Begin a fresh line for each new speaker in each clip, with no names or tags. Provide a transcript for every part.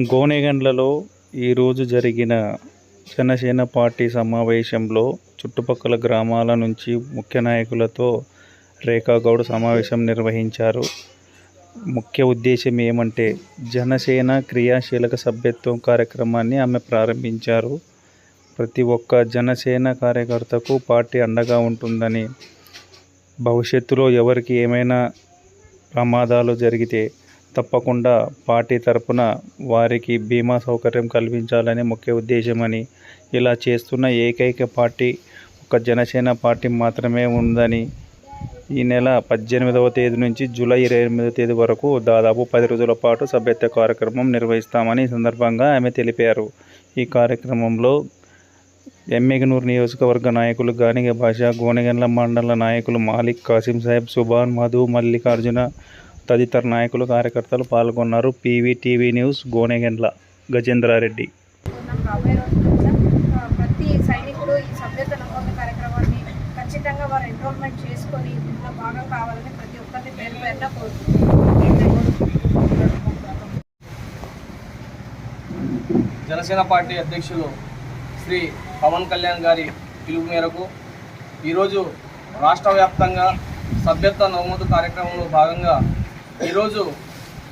గోనెగండ్లలో ఈరోజు జరిగిన జనసేన పార్టీ సమావేశంలో చుట్టుపక్కల గ్రామాల నుంచి ముఖ్య నాయకులతో రేఖాగౌడ్ సమావేశం నిర్వహించారు. ముఖ్య ఉద్దేశం ఏమంటే జనసేన క్రియాశీలక సభ్యత్వం కార్యక్రమాన్ని ఆమె ప్రారంభించారు. ప్రతి ఒక్క జనసేన కార్యకర్తకు పార్టీ అండగా ఉంటుందని భవిష్యత్తులో ఎవరికి ఏమైనా ప్రమాదాలు జరిగితే తప్పకుండా పార్టీ తరపున వారికి బీమా సౌకర్యం కల్పించాలని ముఖ్య ఉద్దేశమని ఇలా చేస్తున్న ఏకైక పార్టీ ఒక జనసేన పార్టీ మాత్రమే ఉందని ఈ నెల పద్దెనిమిదవ తేదీ నుంచి జూలై ఇరవై ఎనిమిదవ తేదీ వరకు దాదాపు పది రోజుల పాటు సభ్యత్వ కార్యక్రమం నిర్వహిస్తామని సందర్భంగా ఆమె తెలిపారు. ఈ కార్యక్రమంలో ఎమ్మెగనూరు నియోజకవర్గ నాయకులు గానిగ భాష గోనెగండ్ల మండల నాయకులు మాలిక్ కాసిం సాహెబ్ సుభాన్ మధు మల్లికార్జున తదితర నాయకులు కార్యకర్తలు పాల్గొన్నారు. PV TV news Gonegandla Gajendra Reddy.
ఉన్నాం రాబోయే రోజుల్లో కూడా ఆ, ప్రతి సైనికుడు ఈ సభ్యత నమోదు కార్యక్రమాన్ని ఖచ్చితంగా వారు ఎన్రోల్మెంట్ చేసుకొని ఇందులో భాగం కావాలని ప్రతి ఒక్కరిని పేరు పేరున కోరుకుంటున్నాం
జనసేన పార్టీ అధ్యక్షులు శ్రీ పవన్ కళ్యాణ్ గారి పిలుపు మేరకు ఈరోజు రాష్ట్ర వ్యాప్తంగా సభ్యత్వ నమోదు కార్యక్రమంలో భాగంగా ఈరోజు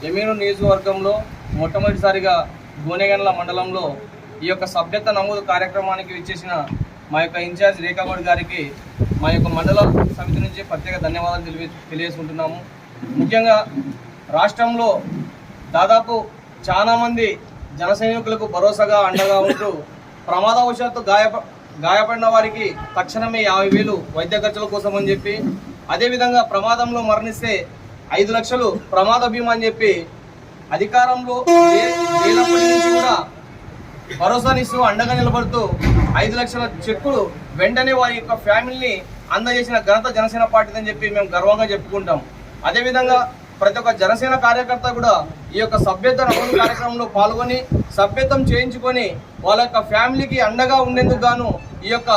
ఎమీను నియోజకవర్గంలో మొట్టమొదటిసారిగా గోనెగండ్ల మండలంలో ఈ యొక్క సభ్యత నమోదు కార్యక్రమానికి విచ్చేసిన మా యొక్క ఇన్ఛార్జ్ రేఖాగౌడ్ గారికి మా యొక్క మండల సమితి నుంచి ప్రత్యేక ధన్యవాదాలు తెలియ తెలియజేసుకుంటున్నాము. ముఖ్యంగా రాష్ట్రంలో దాదాపు చాలామంది జన సైనికులకు భరోసాగా అండగా ఉంటూ ప్రమాదవశాత్తు గాయప గాయపడిన వారికి తక్షణమే యాభై వేలు వైద్య ఖర్చుల కోసం అని చెప్పి అదేవిధంగా ప్రమాదంలో మరణిస్తే ఐదు లక్షలు ప్రమాద బీమా అని చెప్పి అధికారంలో లేనప్పటి నుంచి కూడా భరోసానిస్తూ అండగా నిలబడుతూ ఐదు లక్షల చెక్కులు వెంటనే వారి యొక్క ఫ్యామిలీని అందజేసిన ఘనత జనసేన పార్టీ అని చెప్పి మేము గర్వంగా చెప్పుకుంటాం. అదేవిధంగా ప్రతి ఒక్క జనసేన కార్యకర్త కూడా ఈ యొక్క సభ్యత నమోదు కార్యక్రమంలో పాల్గొని సభ్యత్వం చేయించుకొని వాళ్ళ యొక్క ఫ్యామిలీకి అండగా ఉండేందుకు గాను ఈ యొక్క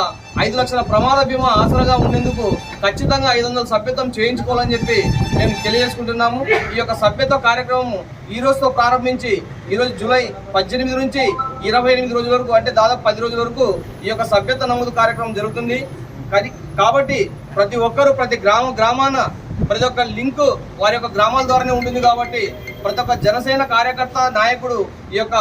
ఐదు లక్షల ప్రమాద బీమా ఆసరాగా ఉండేందుకు ఖచ్చితంగా ఐదు వందల సభ్యత్వం చేయించుకోవాలని చెప్పి మేము తెలియజేసుకుంటున్నాము. ఈ యొక్క సభ్యత్వ కార్యక్రమం ఈ రోజుతో ప్రారంభించి ఈరోజు జూలై పద్దెనిమిది నుంచి ఇరవై ఎనిమిది రోజుల వరకు అంటే దాదాపు పది రోజుల వరకు ఈ యొక్క సభ్యత నమోదు కార్యక్రమం జరుగుతుంది. కాబట్టి ప్రతి ఒక్కరూ ప్రతి గ్రామ గ్రామాన ప్రతి ఒక్క లింక్ వారి యొక్క గ్రామాల ద్వారానే ఉంటుంది కాబట్టి ప్రతి ఒక్క జనసేన కార్యకర్త నాయకుడు ఈ యొక్క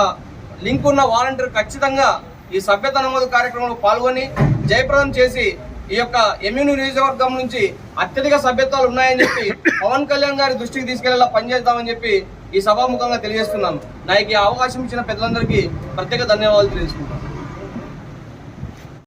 లింక్ ఉన్న వాలంటీర్ ఖచ్చితంగా ఈ సభ్యత నమోదు కార్యక్రమంలో పాల్గొని జయప్రదం చేసి ఈ యొక్క ఎమ్యూని నియోజకవర్గం నుంచి అత్యధిక సభ్యత్వాలు ఉన్నాయని చెప్పి పవన్ కళ్యాణ్ గారి దృష్టికి తీసుకెళ్ళేలా పనిచేద్దామని చెప్పి ఈ సభాముఖంగా తెలియజేస్తున్నాను. నాకు ఈ అవకాశం ఇచ్చిన పెద్దలందరికీ ప్రత్యేక ధన్యవాదాలు తెలుసుకుంటాను